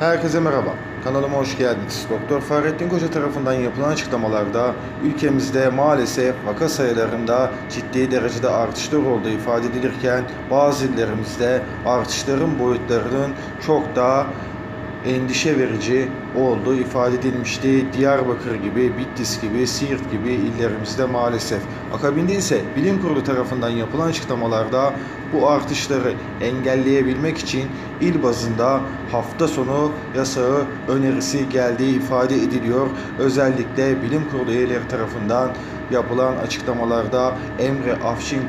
Herkese merhaba. Kanalıma hoş geldiniz. Doktor Fahrettin Koca tarafından yapılan açıklamalarda ülkemizde maalesef vaka sayılarında ciddi derecede artışlar olduğu ifade edilirken bazı illerimizde artışların boyutlarının çok daha endişe verici olduğu ifade edilmişti. Diyarbakır gibi, Bitlis gibi, Siirt gibi illerimizde maalesef. Akabinde ise bilim kurulu tarafından yapılan açıklamalarda bu artışları engelleyebilmek için il bazında hafta sonu yasağı önerisi geldiği ifade ediliyor. Özellikle bilim kurulu üyeleri tarafından yapılan açıklamalarda Emre Afşin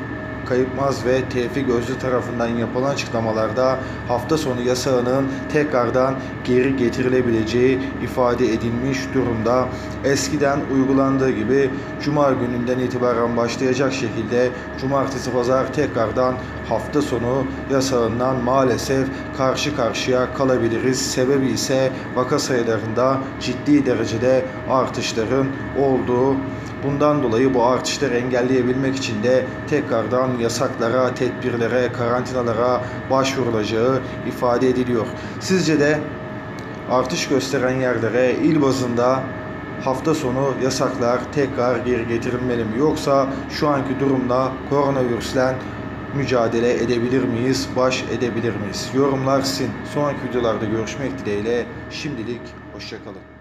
Kayıpmaz ve Tevfik Özlü tarafından yapılan açıklamalarda hafta sonu yasağının tekrardan geri getirilebileceği ifade edilmiş durumda. Eskiden uygulandığı gibi Cuma gününden itibaren başlayacak şekilde Cumartesi Pazar tekrardan hafta sonu yasağından maalesef karşı karşıya kalabiliriz. Sebebi ise vaka sayılarında ciddi derecede artışların olduğu Bundan dolayı bu artışları engelleyebilmek için de tekrardan yasaklara, tedbirlere, karantinalara başvurulacağı ifade ediliyor. Sizce de artış gösteren yerlere il bazında hafta sonu yasaklar tekrar geri getirilmeli mi? Yoksa şu anki durumda koronavirüsle mücadele edebilir miyiz, baş edebilir miyiz? Yorumlar sizin. Sonraki videolarda görüşmek dileğiyle şimdilik hoşçakalın.